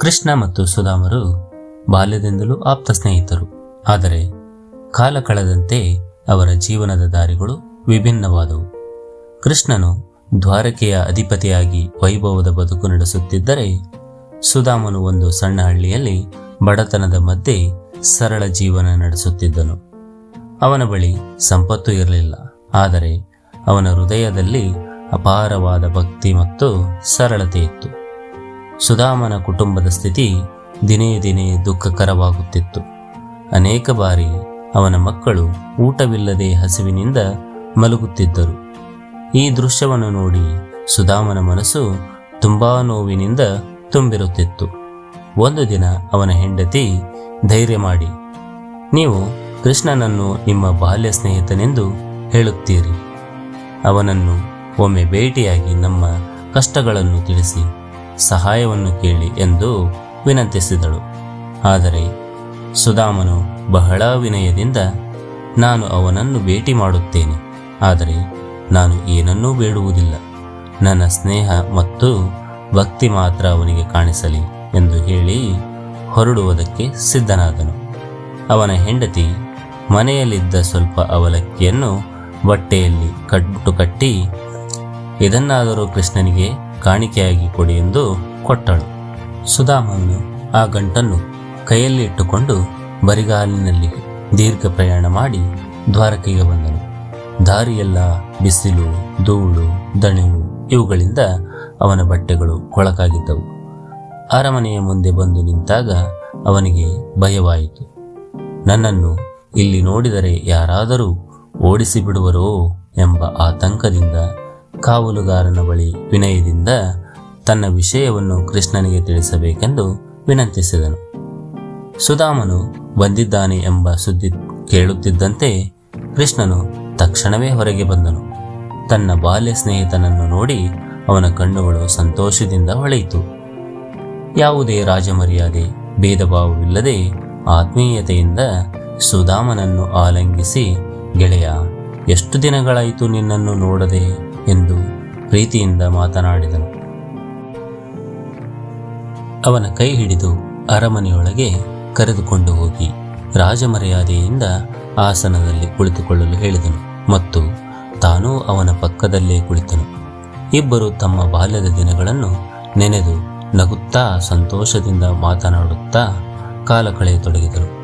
ಕೃಷ್ಣ ಮತ್ತು ಸುಧಾಮರು ಬಾಲ್ಯದಿಂದಲೂ ಆಪ್ತ ಸ್ನೇಹಿತರು. ಆದರೆ ಕಾಲ ಕಳೆದಂತೆ ಅವರ ಜೀವನದ ದಾರಿಗಳು ವಿಭಿನ್ನವಾದವು. ಕೃಷ್ಣನು ದ್ವಾರಕೆಯ ಅಧಿಪತಿಯಾಗಿ ವೈಭವದ ಬದುಕು ನಡೆಸುತ್ತಿದ್ದರೆ ಸುಧಾಮನು ಒಂದು ಸಣ್ಣ ಹಳ್ಳಿಯಲ್ಲಿ ಬಡತನದ ಮಧ್ಯೆ ಸರಳ ಜೀವನ ನಡೆಸುತ್ತಿದ್ದನು. ಅವನ ಬಳಿ ಸಂಪತ್ತು ಇರಲಿಲ್ಲ. ಆದರೆ ಅವನ ಹೃದಯದಲ್ಲಿ ಅಪಾರವಾದ ಭಕ್ತಿ ಮತ್ತು ಸರಳತೆ ಇತ್ತು. ಸುಧಾಮನ ಕುಟುಂಬದ ಸ್ಥಿತಿ ದಿನೇ ದಿನೇ ದುಃಖಕರವಾಗುತ್ತಿತ್ತು. ಅನೇಕ ಬಾರಿ ಅವನ ಮಕ್ಕಳು ಊಟವಿಲ್ಲದೆ ಹಸಿವಿನಿಂದ ಮಲಗುತ್ತಿದ್ದರು. ಈ ದೃಶ್ಯವನ್ನು ನೋಡಿ ಸುಧಾಮನ ಮನಸ್ಸು ತುಂಬಾ ನೋವಿನಿಂದ ತುಂಬಿರುತ್ತಿತ್ತು. ಒಂದು ದಿನ ಅವನ ಹೆಂಡತಿ ಧೈರ್ಯ ಮಾಡಿ, ನೀವು ಕೃಷ್ಣನನ್ನು ನಿಮ್ಮ ಬಾಲ್ಯ ಸ್ನೇಹಿತನೆಂದು ಹೇಳುತ್ತೀರಿ. ಅವನನ್ನು ಒಮ್ಮೆ ಭೇಟಿಯಾಗಿ ನಮ್ಮ ಕಷ್ಟಗಳನ್ನು ತಿಳಿಸಿ. ಸಹಾಯವನ್ನು ಕೇಳಿ ಎಂದು ವಿನಂತಿಸಿದಳು. ಆದರೆ ಸುಧಾಮನು ಬಹಳ ವಿನಯದಿಂದ, ನಾನು ಅವನನ್ನು ಭೇಟಿ ಮಾಡುತ್ತೇನೆ, ಆದರೆ ನಾನು ಏನನ್ನೂ ಬೇಡುವುದಿಲ್ಲ. ನನ್ನ ಸ್ನೇಹ ಮತ್ತು ಭಕ್ತಿ ಮಾತ್ರ ಅವನಿಗೆ ಕಾಣಿಸಲಿ ಎಂದು ಹೇಳಿ ಹೊರಡುವುದಕ್ಕೆ ಸಿದ್ಧನಾದನು. ಅವನ ಹೆಂಡತಿ ಮನೆಯಲ್ಲಿದ್ದ ಸ್ವಲ್ಪ ಅವಲಕ್ಕಿಯನ್ನು ಬಟ್ಟೆಯಲ್ಲಿ ಕಟ್ಟು ಕಟ್ಟಿ, ಇದನ್ನಾದರೂ ಕೃಷ್ಣನಿಗೆ ಕಾಣಿಕೆಯಾಗಿ ಕೊಡಿ ಎಂದು ಕೊಟ್ಟಳು. ಸುಧಾಮನು ಆ ಗಂಟನ್ನು ಕೈಯಲ್ಲಿ ಇಟ್ಟುಕೊಂಡು ಬರಿಗಾಲಿನಲ್ಲಿ ದೀರ್ಘ ಪ್ರಯಾಣ ಮಾಡಿ ದ್ವಾರಕೆಗೆ ಬಂದನು. ದಾರಿಯೆಲ್ಲ ಬಿಸಿಲು, ಧೂಳು, ದಣಿವು ಇವುಗಳಿಂದ ಅವನ ಬಟ್ಟೆಗಳು ಕೊಳಕಾಗಿದ್ದವು. ಅರಮನೆಯ ಮುಂದೆ ಬಂದು ನಿಂತಾಗ ಅವನಿಗೆ ಭಯವಾಯಿತು. ನನ್ನನ್ನು ಇಲ್ಲಿ ನೋಡಿದರೆ ಯಾರಾದರೂ ಓಡಿಸಿ ಬಿಡುವರೋ ಎಂಬ ಆತಂಕದಿಂದ ಕಾವಲುಗಾರನ ಬಳಿ ವಿನಯದಿಂದ ತನ್ನ ವಿಷಯವನ್ನು ಕೃಷ್ಣನಿಗೆ ತಿಳಿಸಬೇಕೆಂದು ವಿನಂತಿಸಿದನು. ಸುಧಾಮನು ಬಂದಿದ್ದಾನೆ ಎಂಬ ಸುದ್ದಿ ಕೇಳುತ್ತಿದ್ದಂತೆ ಕೃಷ್ಣನು ತಕ್ಷಣವೇ ಹೊರಗೆ ಬಂದನು. ತನ್ನ ಬಾಲ್ಯ ಸ್ನೇಹಿತನನ್ನು ನೋಡಿ ಅವನ ಕಣ್ಣುಗಳು ಸಂತೋಷದಿಂದ ಹೊಳೆಯಿತು. ಯಾವುದೇ ರಾಜಮರ್ಯಾದೆ ಭೇದ ಭಾವವಿಲ್ಲದೆ ಆತ್ಮೀಯತೆಯಿಂದ ಸುಧಾಮನನ್ನು ಆಲಂಗಿಸಿ, ಗೆಳೆಯ, ಎಷ್ಟು ದಿನಗಳಾಯಿತು ನಿನ್ನನ್ನು ನೋಡದೆ? ಎಂದು ಪ್ರೀತಿಯಿಂದ ಮಾತನಾಡಿದನು. ಅವನ ಕೈ ಹಿಡಿದು ಅರಮನೆಯೊಳಗೆ ಕರೆದುಕೊಂಡು ಹೋಗಿ ರಾಜಮರ್ಯಾದೆಯಿಂದ ಆಸನದಲ್ಲಿ ಕುಳಿತುಕೊಳ್ಳಲು ಹೇಳಿದನು ಮತ್ತು ತಾನೂ ಅವನ ಪಕ್ಕದಲ್ಲೇ ಕುಳಿತನು. ಇಬ್ಬರು ತಮ್ಮ ಬಾಲ್ಯದ ದಿನಗಳನ್ನು ನೆನೆದು ನಗುತ್ತಾ ಸಂತೋಷದಿಂದ ಮಾತನಾಡುತ್ತಾ ಕಾಲ ಕಳೆಯತೊಡಗಿದರು.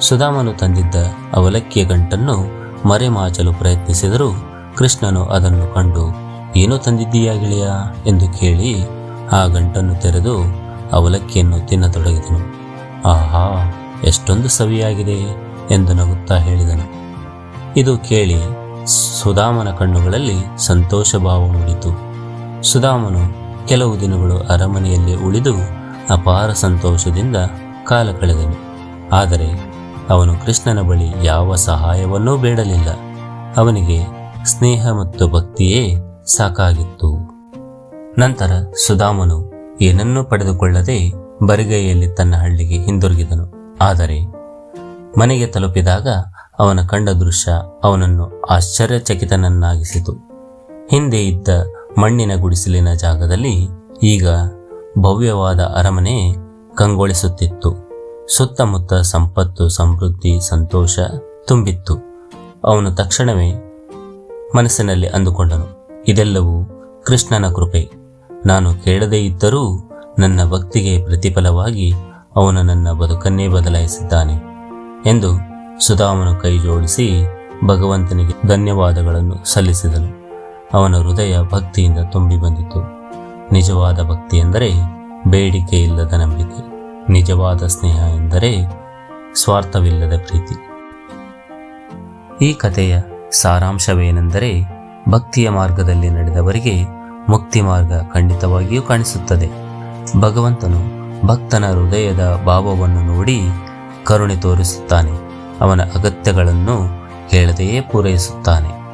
ಸುಧಾಮನು ತಂದಿದ್ದ ಅವಲಕ್ಕಿಯ ಗಂಟನ್ನು ಮರೆಮಾಚಲು ಪ್ರಯತ್ನಿಸಿದರೂ ಕೃಷ್ಣನು ಅದನ್ನು ಕಂಡು, ಏನು ತಂದಿದ್ದೀಯಾ ಗೆಳೆಯ? ಎಂದು ಕೇಳಿ ಆ ಗಂಟನ್ನು ತೆರೆದು ಅವಲಕ್ಕಿಯನ್ನು ತಿನ್ನತೊಡಗಿದನು. ಆಹಾ, ಎಷ್ಟೊಂದು ಸವಿಯಾಗಿದೆ ಎಂದು ನಗುತ್ತಾ ಹೇಳಿದನು. ಇದು ಕೇಳಿ ಸುಧಾಮನ ಕಣ್ಣುಗಳಲ್ಲಿ ಸಂತೋಷ ಭಾವ ಮೂಡಿತು. ಸುಧಾಮನು ಕೆಲವು ದಿನಗಳು ಅರಮನೆಯಲ್ಲಿ ಉಳಿದು ಅಪಾರ ಸಂತೋಷದಿಂದ ಕಾಲ ಕಳೆದನು. ಆದರೆ ಅವನು ಕೃಷ್ಣನ ಬಳಿ ಯಾವ ಸಹಾಯವನ್ನೂ ಬೇಡಲಿಲ್ಲ. ಅವನಿಗೆ ಸ್ನೇಹ ಮತ್ತು ಭಕ್ತಿಯೇ ಸಾಕಾಗಿತ್ತು. ನಂತರ ಸುಧಾಮನು ಏನನ್ನೂ ಪಡೆದುಕೊಳ್ಳದೆ ಬರಿಗೈಯಲ್ಲಿ ತನ್ನ ಹಳ್ಳಿಗೆ ಹಿಂದಿರುಗಿದನು. ಆದರೆ ಮನೆಗೆ ತಲುಪಿದಾಗ ಅವನ ಕಂಡ ದೃಶ್ಯ ಅವನನ್ನು ಆಶ್ಚರ್ಯಚಕಿತನನ್ನಾಗಿಸಿತು. ಹಿಂದೆ ಇದ್ದ ಮಣ್ಣಿನ ಗುಡಿಸಲಿನ ಜಾಗದಲ್ಲಿ ಈಗ ಭವ್ಯವಾದ ಅರಮನೆ ಕಂಗೊಳಿಸುತ್ತಿತ್ತು. ಸುತ್ತಮುತ್ತ ಸಂಪತ್ತು, ಸಮೃದ್ಧಿ, ಸಂತೋಷ ತುಂಬಿತ್ತು. ಅವನು ತಕ್ಷಣವೇ ಮನಸ್ಸಿನಲ್ಲಿ ಅಂದುಕೊಂಡನು. ಇದೆಲ್ಲವೂ ಕೃಷ್ಣನ ಕೃಪೆ. ನಾನು ಕೇಳದೇ ಇದ್ದರೂ ನನ್ನ ಭಕ್ತಿಗೆ ಪ್ರತಿಫಲವಾಗಿ ಅವನು ನನ್ನ ಬದುಕನ್ನೇ ಬದಲಾಯಿಸಿದ್ದಾನೆ ಎಂದು ಸುಧಾಮನು ಕೈ ಜೋಡಿಸಿ ಭಗವಂತನಿಗೆ ಧನ್ಯವಾದಗಳನ್ನು ಸಲ್ಲಿಸಿದನು. ಅವನ ಹೃದಯ ಭಕ್ತಿಯಿಂದ ತುಂಬಿ ಬಂದಿತು. ನಿಜವಾದ ಭಕ್ತಿ ಎಂದರೆ ಬೇಡಿಕೆ ಇಲ್ಲದ ನಂಬಿಕೆ. ನಿಜವಾದ ಸ್ನೇಹ ಎಂದರೆ ಸ್ವಾರ್ಥವಿಲ್ಲದ ಪ್ರೀತಿ. ಈ ಕಥೆಯ ಸಾರಾಂಶವೇನೆಂದರೆ ಭಕ್ತಿಯ ಮಾರ್ಗದಲ್ಲಿ ನಡೆದವರಿಗೆ ಮುಕ್ತಿ ಮಾರ್ಗ ಖಂಡಿತವಾಗಿಯೂ ಕಾಣಿಸುತ್ತದೆ. ಭಗವಂತನು ಭಕ್ತನ ಹೃದಯದ ಭಾವವನ್ನು ನೋಡಿ ಕರುಣೆ ತೋರಿಸುತ್ತಾನೆ. ಅವನ ಅಗತ್ಯಗಳನ್ನು ಹೇಳದೆಯೇ ಪೂರೈಸುತ್ತಾನೆ.